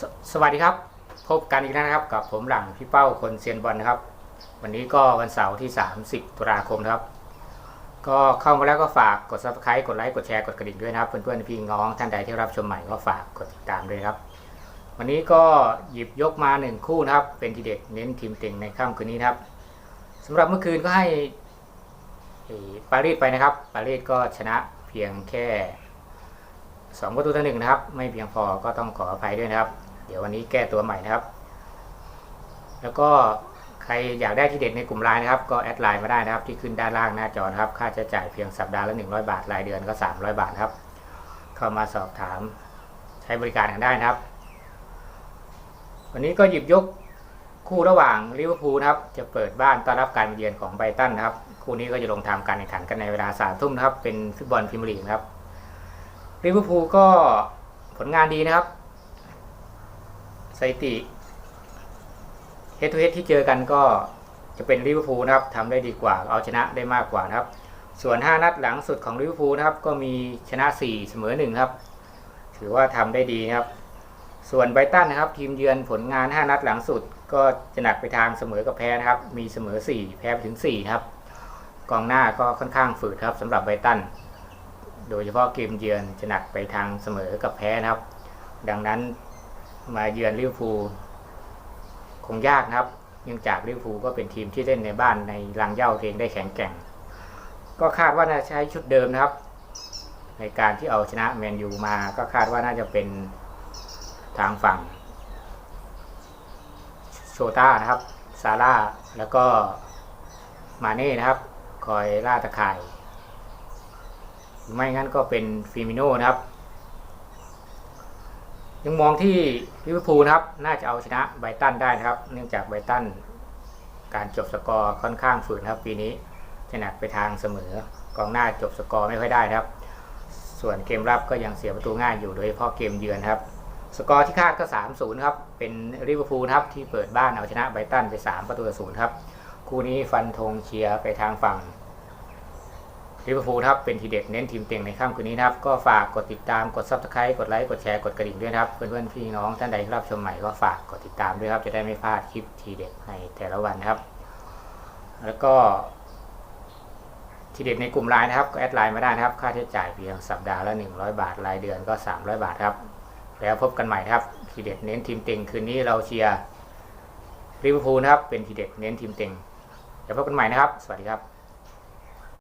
สสวัสดีครับ พบกันอีกแล้วนะครับ กับผมหลังพี่เป้าคนเซียนบอลนะครับ วันนี้ก็วันเสาร์ที่ 30 ตุลาคมนะครับ ก็เข้ามาแล้วก็ฝากกด subscribe กดไลค์กดแชร์กดกระดิ่งด้วยนะครับเพื่อนๆพี่น้องท่านใดที่รับชมใหม่ก็ฝากกดติดตามด้วยครับ วันนี้ก็หยิบยกมาหนึ่งคู่นะครับ เป็นทีเด็ดเน้นทีมเต็งในค่ำคืนนี้นะครับสำหรับเมื่อคืนก็ให้ปารีสไปนะครับ ปารีสก็ชนะเพียงแค่สองประตูต่อหนึ่งนะครับ ไม่เพียงพอก็ต้องขออภัยด้วยนะครับ เดี๋ยววันนี้แก้ตัวใหม่นะครับ แล้วก็ใครอยากได้ที่เด็ดในกลุ่มไลน์นะครับ ก็แอดไลน์มาได้นะครับ ที่ขึ้นด้านล่างหน้าจอนะครับ ค่าใช้จ่ายเพียงสัปดาห์ละ 100 บาท รายเดือนก็ 300 บาทครับ เข้ามาสอบถามใช้บริการกันได้นะครับ วันนี้ก็หยิบยกคู่ระหว่างลิเวอร์พูลนะครับ จะเปิดบ้านต้อนรับการมาเยือนของไบตันนะครับ คู่นี้ก็จะลงทำการแข่งขันกันในเวลาสามทุ่มนะครับ เป็นฟุตบอลพรีเมียร์ลีกครับลิเวอร์พูลก็ผลงานดีนะครับ สถิติเฮดทูเฮดที่เจอกันก็จะเป็นลิเวอร์พูลนะครับทำได้ดีกว่าเอาชนะได้มากกว่านะครับ ส่วน 5 นัดหลังสุดของลิเวอร์พูลนะครับ ก็มีชนะ 4 เสมอ1ครับ ถือว่าทำได้ดีครับ ส่วนไบตันนะครับ ทีมเยือนผลงาน 5 นัดหลังสุด ก็จะหนักไปทางเสมอกับแพ้นะครับ มีเสมอ 4 แพ้ไปถึง 4 ครับ กองหน้าก็ค่อนข้างฝืดครับสำหรับไบตันโดยเฉพาะเกมเยือนจะหนักไปทางเสมอกับแพ้นะครับ ดังนั้น มาเยือนลิเวอร์พูลคงยากนะครับเนื่องจากลิเวอร์พูลก็เป็นทีมที่เล่นในบ้านในรังเย้าเองได้แข็งแกร่ง ก็คาดว่าน่าจะใช้ชุดเดิมนะครับ ในการที่เอาชนะแมนยูมาก็คาดว่าน่าจะเป็นทางฝั่งโชต้านะครับซาร่าแล้วก็มาเน่นะครับ คอยล่าตะข่าย ไม่งั้นก็เป็นฟิมิโน่นะครับ ยังมองที่ลิเวอร์พูลนะครับ น่าจะเอาชนะไบตันได้นะครับ เนื่องจากไบตันการจบสกอร์ค่อนข้างฝืนครับ ปีนี้จะหนักไปทางเสมอกองหน้าจบสกอร์ไม่ค่อยได้ครับ ส่วนเกมรับก็ยังเสียประตูง่ายอยู่โดยเฉพาะเกมเยือนครับ สกอร์ที่คาดก็ 3-0 ครับ เป็นลิเวอร์พูลครับที่เปิดบ้านเอาชนะไบตันไป 3 ประตูต่อศูนย์ครับ คู่นี้ฟันธงเชียร์ไปทางฝั่ง ลิเวอร์พูลครับเป็นทีเด็ดเน้นทีมเต็งในค่ำคืนนี้นะครับ ก็ฝากกดติดตามกด subscribe กดไลค์กดแชร์กดกระดิ่งด้วยครับ เพื่อนๆพี่น้องท่านใดที่รับชมใหม่ก็ฝากกดติดตามด้วยครับ จะได้ไม่พลาดคลิปทีเด็ดในแต่ละวันนะครับ แล้วก็ ทีเด็ดในกลุ่มไลน์นะครับก็แอดไลน์มาได้นะครับ ค่าใช้จ่ายเพียงสัปดาห์ละ 100 บาทรายเดือนก็ 300 บาทครับ แล้วพบกันใหม่ครับ ทีเด็ดเน้นทีมเต็งคืนนี้เราเชียร์ลิเวอร์พูลนะครับเป็นทีเด็ดเน้นทีมเต็งแล้วพบกันใหม่นะครับ สวัสดีครับ